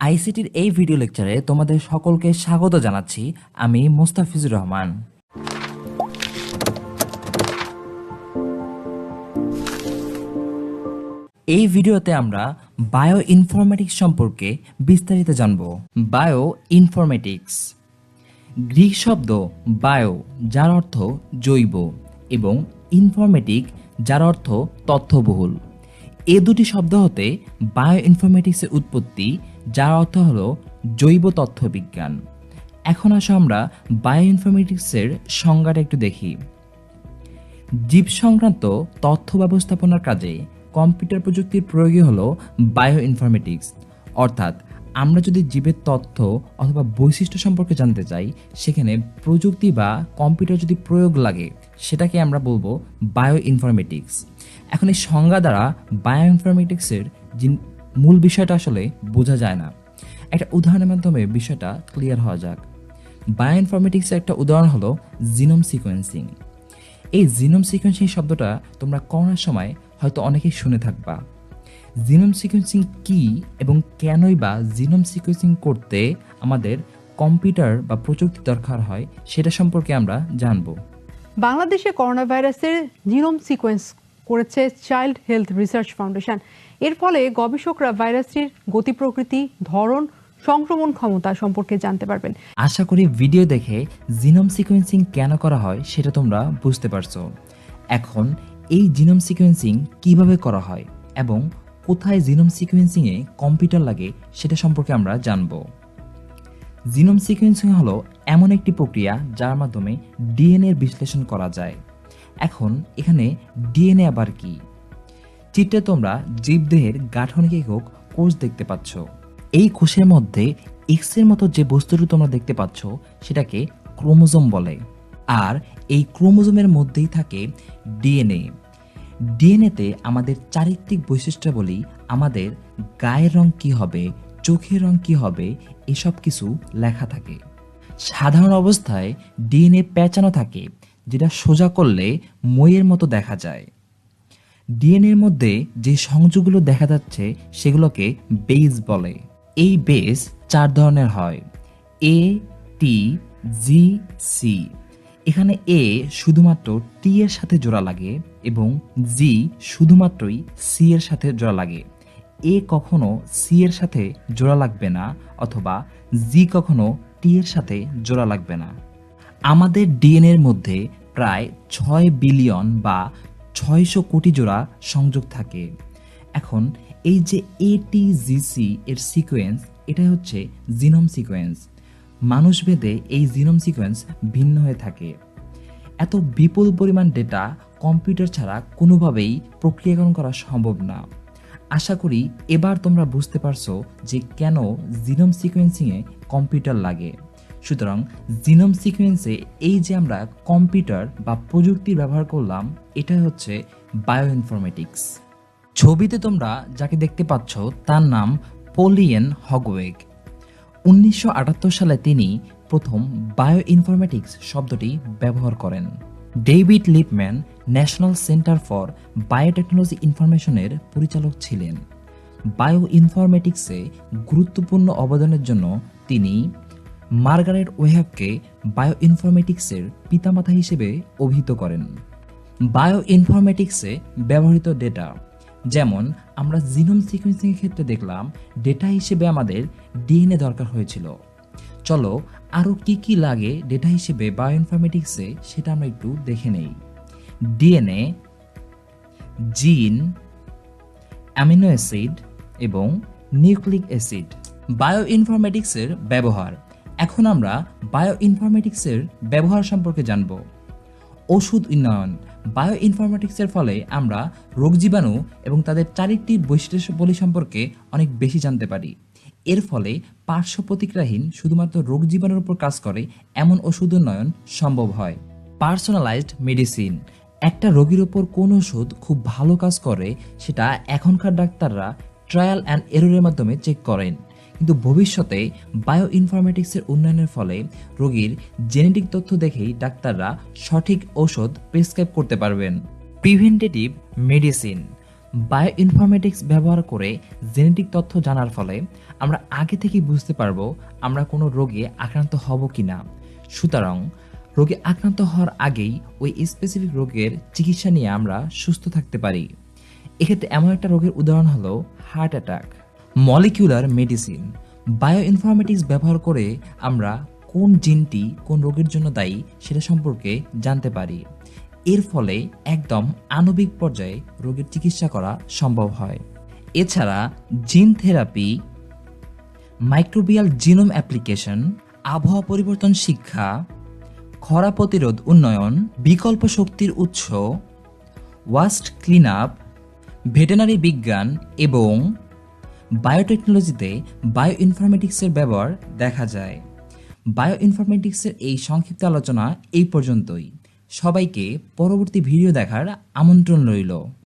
আইসিটির এই ভিডিও লেকচারে তোমাদের সকলকে স্বাগত জানাচ্ছি আমি মোস্তাফিজুর রহমান। এই ভিডিওতে আমরা বায়ো ইনফরমেটিক্স সম্পর্কে বিস্তারিত জানব। বায়ো ইনফরমেটিক্স গ্রিক শব্দ বায়ো, যার অর্থ জৈব, এবং ইনফরমেটিক যার অর্থ তথ্যবহুল। এ দুটি শব্দ হতে বায়ো ইনফরমেটিক্সের উৎপত্তি যার অর্থ হলো জৈব তথ্য বিজ্ঞান এখন আসো আমরা বায়ো ইনফরমেটিক্সের সংজ্ঞাটা একটু দেখি। জীব সংক্রান্ত তথ্য ব্যবস্থাপনার কাজে কম্পিউটার প্রযুক্তির প্রয়োগই হলো বায়ো ইনফরমেটিক্স অর্থাৎ আমরা যদি জীবের তথ্য অথবা বৈশিষ্ট্য সম্পর্কে জানতে চাই, সেখানে প্রযুক্তি বা কম্পিউটার যদি প্রয়োগ লাগে, সেটাকে আমরা বলব বায়ো ইনফরমেটিক্স এখন এই সংজ্ঞা দ্বারা বায়ো ইনফরমেটিক্সের মূল বিষয়টা আসলে বোঝা যায় না। একটা উদাহরণের মাধ্যমে বিষয়টা ক্লিয়ার হওয়া যাক। বায়ো ইনফরমেটিক্সের একটা উদাহরণ হলো জিনোম সিকোয়েন্সিং এই জিনোম সিকোয়েন্সিং শব্দটা তোমরা করোনার সময় হয়তো অনেকেই শুনে থাকবা। জিনোম সিকোয়েন্সিং কি এবং কেনই বা জিনোম সিকোয়েন্সিং করতে আমাদের কম্পিউটার বা প্রযুক্তি দরকার হয় সেটা সম্পর্কে আমরা জানব। বাংলাদেশে করোনা ভাইরাসের জিনোম সিকোয়েন্স করেছে চাইল্ড হেলথ রিসার্চ ফাউন্ডেশন এর ফলে গবেষকরা ভাইরাসটির গতি, প্রকৃতি, ধরন, সংক্রমণ ক্ষমতা সম্পর্কে জানতে পারবেন। আশা করি ভিডিও দেখে জিনোম সিকোয়েন্সিং কেন করা হয় সেটা তোমরা বুঝতে পারছ। এখন এই জিনোম সিকোয়েন্সিং কীভাবে করা হয় এবং কোথায় জিনোম সিকোয়েন্সিংয়ে কম্পিউটার লাগে সেটা সম্পর্কে আমরা জানব। জিনোম সিকোয়েন্সিং হলো এমন একটি প্রক্রিয়া যার মাধ্যমে ডিএনএর বিশ্লেষণ করা যায়। এখন এখানে ডিএনএ আবার কি? চিত্রে তোমরা জীবদেহের গাঠনিক একক কোষ দেখতে পাচ্ছ। এই কোষের মধ্যে এক্সের মতো যে বস্তুটি তোমরা দেখতে পাচ্ছ, সেটাকে ক্রোমোজোম বলে। আর এই ক্রোমোজোমের মধ্যেই থাকে ডিএনএ। ডিএনএতে আমাদের চারিত্রিক বৈশিষ্ট্যাবলী, আমাদের গায়ের রং কি হবে, চোখের রং কি হবে, এসব কিছু লেখা থাকে। সাধারণ অবস্থায় ডিএনএ পেঁচানো থাকে, যেটা সোজা করলে মইয়ের মতো দেখা যায়। ডিএনএর মধ্যে যে সংযোগগুলো দেখা যাচ্ছে সেগুলোকে বেস বলে। এই বেস চার ধরনের হয়। এ টি জি সি এখানে এ শুধুমাত্র টি এর সাথে জোড়া লাগে এবং জি শুধুমাত্রই সি এর সাথে জোড়া লাগে। এ কখনো সি এর সাথে জোড়া লাগবে না অথবা জি কখনো টি এর সাথে জোড়া লাগবে না। আমাদের ডিএনএর মধ্যে প্রায় ছয় বিলিয়ন বা ছয়শো কোটি জোড়া সংযোগ থাকে। এখন এই যে এটিজিসি এর সিকোয়েন্স এটা হচ্ছে জিনোম সিকোয়েন্স মানুষভেদে এই জিনোম সিকোয়েন্স ভিন্ন হয়ে থাকে। এত বিপুল পরিমাণ ডেটা কম্পিউটার ছাড়া কোনোভাবেই প্রক্রিয়াকরণ করা সম্ভব না। আশা করি এবার তোমরা বুঝতে পারছ যে কেন জিনোম সিকোয়েন্সিংয়ে কম্পিউটার লাগে। সুতরাং জিনোম সিকোয়েন্সে এই যে আমরা কম্পিউটার বা প্রযুক্তি ব্যবহার করলাম এটা হচ্ছে বায়ো ইনফরমেটিক্স ছবিতে তোমরা যাকে দেখতে পাচ্ছ, তার নাম পোলিয়েন হগওয়েগ। উনিশশো আটাত্তর সালে তিনি প্রথম বায়ো ইনফরমেটিক্স শব্দটি ব্যবহার করেন। David Lipman national centre for biotechnology ইনফরমেশনের পরিচালক ছিলেন। বায়ো ইনফরমেটিক্সে গুরুত্বপূর্ণ অবদানের জন্য তিনি মার্গারেট ওয়েহাবকে বায়ো ইনফরমেটিক্সের পিতামাতা হিসেবে অভিহিত করেন। বায়ো ইনফরমেটিক্সে ব্যবহৃত ডেটা, যেমন আমরা জিনোম সিকোয়েন্সিং এর ক্ষেত্রে দেখলাম, ডেটা হিসেবে আমাদের ডিএনএ দরকার হয়েছিল। চলো, আরও কি কি লাগে ডেটা হিসেবে বায়ো ইনফরমেটিক্সে সেটা আমরা একটু দেখে নেই। ডিএনএ, জিন, অ্যামিনো অ্যাসিড এবং নিউক্লিক অ্যাসিড। বায়ো ইনফরমেটিক্সের ব্যবহার এখন আমরা বায়ো ইনফরমেটিক্সের ব্যবহার সম্পর্কে জানব। ওষুধ উন্নয়ন। বায়ো ইনফরমেটিক্সের ফলে আমরা রোগ জীবাণু এবং তাদের চারিত্রিক বৈশিষ্ট্যাবলী সম্পর্কে অনেক বেশি জানতে পারি। এর ফলে পার্শ্ব প্রতিক্রিয়াহীন শুধুমাত্র রোগ জীবাণুর উপর কাজ করে এমন ওষুধ উন্নয়ন সম্ভব হয়। পার্সোনালাইজড মেডিসিন একটা রোগীর ওপর কোন ওষুধ খুব ভালো কাজ করে, সেটা এখনকার ডাক্তাররা ট্রায়াল অ্যান্ড এররের মাধ্যমে চেক করেন। কিন্তু ভবিষ্যতে বায়ো ইনফরমেটিক্সের উন্নয়নের ফলে রোগীর জেনেটিক তথ্য দেখেই ডাক্তাররা সঠিক ঔষধ প্রেসক্রাইব করতে পারবেন। প্রিভেন্টেটিভ মেডিসিন বায়ো ইনফরমেটিক্স ব্যবহার করে জেনেটিক তথ্য জানার ফলে আমরা আগে থেকেই বুঝতে পারব আমরা কোনো রোগে আক্রান্ত হব কিনা। সুতরাং রোগে আক্রান্ত হওয়ার আগেই ওই স্পেসিফিক রোগের চিকিৎসা নিয়ে আমরা সুস্থ থাকতে পারি। এক্ষেত্রে এমন একটা রোগের উদাহরণ হলো heart attack molecular medicine bio informatics ব্যবহার করে আমরা কোন জিনটি কোন রোগের জন্য দায়ী সেটা সম্পর্কে জানতে পারি। এর ফলে একদম আণবিক পর্যায়ে রোগের চিকিৎসা করা সম্ভব হয়। এছাড়া gene therapy, microbial genome application, আবহাওয়া পরিবর্তন শিক্ষা, খরা প্রতিরোধ উন্নয়ন, বিকল্প শক্তির উৎস, ওয়াস্ট ক্লিন আপ, ভেটেনারি বিজ্ঞান এবং বায়োটেকনোলজিতে বায়ো ইনফরমেটিক্সের ব্যবহার দেখা যায়। বায়ো ইনফরমেটিক্সের এই সংক্ষিপ্ত আলোচনা এই পর্যন্তই। সবাইকে পরবর্তী ভিডিও দেখার আমন্ত্রণ রইল।